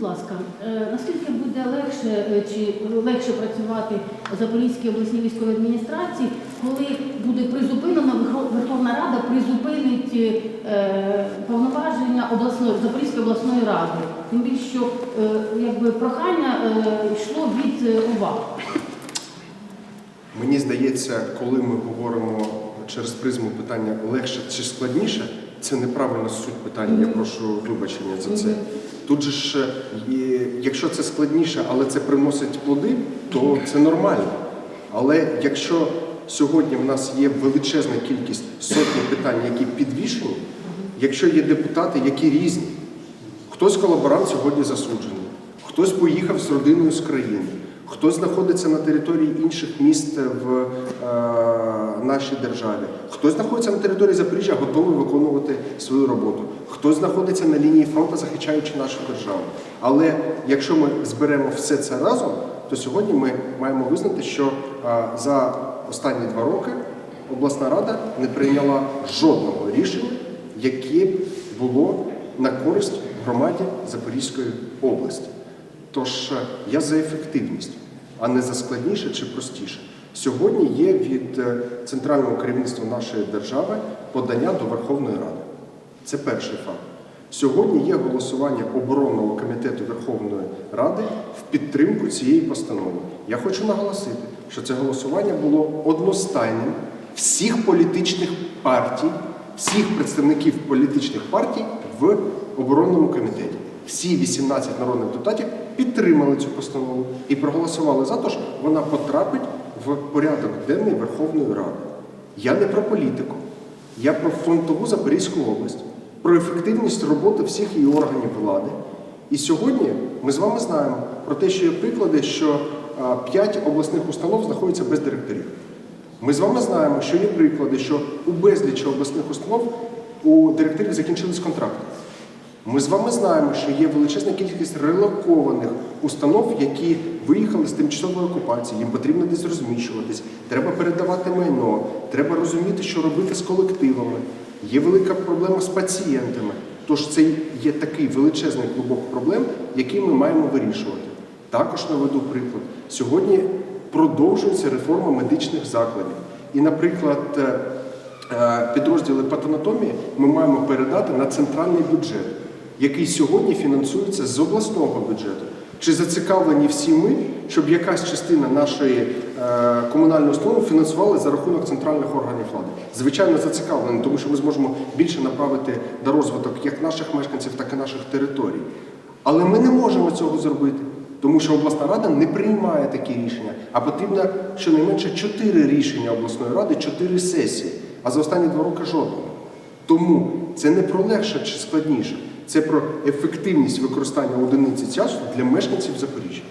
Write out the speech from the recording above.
будь ласка, е, наскільки буде легше е, чи легше працювати Запорізькій обласній військовій адміністрації, коли буде призупинена Верхов- Верховна Рада призупинить е, повноваження обласної Запорізької обласної ради? Тим більше, що якби прохання йшло від ОВА. Мені здається, коли ми говоримо через призму питання легше чи складніше, це неправильна суть питання. Я прошу вибачення за це. Тут же ж, і якщо це складніше, але це приносить плоди, то це нормально. Але якщо сьогодні в нас є величезна кількість сотні питань, які підвішені, якщо є депутати, які різні, хтось колаборант сьогодні засуджений, хтось поїхав з родиною з країни, хтось знаходиться на території інших міст в е, нашій державі, хтось знаходиться на території Запоріжжя, готовий виконувати свою роботу, хтось знаходиться на лінії фронту, захищаючи нашу державу. Але якщо ми зберемо все це разом, то сьогодні ми маємо визнати, що е, за останні два роки обласна рада не прийняла жодного рішення, яке було на користь громаді Запорізької області. Тож е, я за ефективність, а не за складніше чи простіше. Сьогодні є від е, центрального керівництва нашої держави подання до Верховної Ради. Це перший факт. Сьогодні є голосування оборонного комітету Верховної Ради в підтримку цієї постанови. Я хочу наголосити, що це голосування було одностайним всіх політичних партій, всіх представників політичних партій в оборонному комітеті. Всі 18 народних депутатів підтримали цю постанову і проголосували за те, що вона потрапить в порядок денний Верховної Ради. Я не про політику, я про фронтову Запорізьку область, про ефективність роботи всіх її органів влади. І сьогодні ми з вами знаємо про те, що є приклади, що 5 обласних установ знаходяться без директорів. Ми з вами знаємо, що є приклади, що у безлічі обласних установ у директорів закінчились контракти. Ми з вами знаємо, що є величезна кількість релокованих установ, які виїхали з тимчасової окупації. Їм потрібно десь розміщуватись, треба передавати майно, треба розуміти, що робити з колективами. Є велика проблема з пацієнтами. Тож це є такий величезний клубок проблем, який ми маємо вирішувати. Також наведу приклад. Сьогодні продовжується реформа медичних закладів. І, наприклад, е, е, підрозділи патанатомії ми маємо передати на центральний бюджет, який сьогодні фінансується з обласного бюджету. Чи зацікавлені всі ми, щоб якась частина нашої е, комунальної установи фінансували за рахунок центральних органів влади? Звичайно, зацікавлені, тому що ми зможемо більше направити на розвиток як наших мешканців, так і наших територій. Але ми не можемо цього зробити, тому що обласна рада не приймає такі рішення, а потрібно щонайменше чотири рішення обласної ради, чотири сесії, а за останні два роки жодного. Тому це не про легше чи складніше, це про ефективність використання одиниці часу для мешканців Запоріжжя.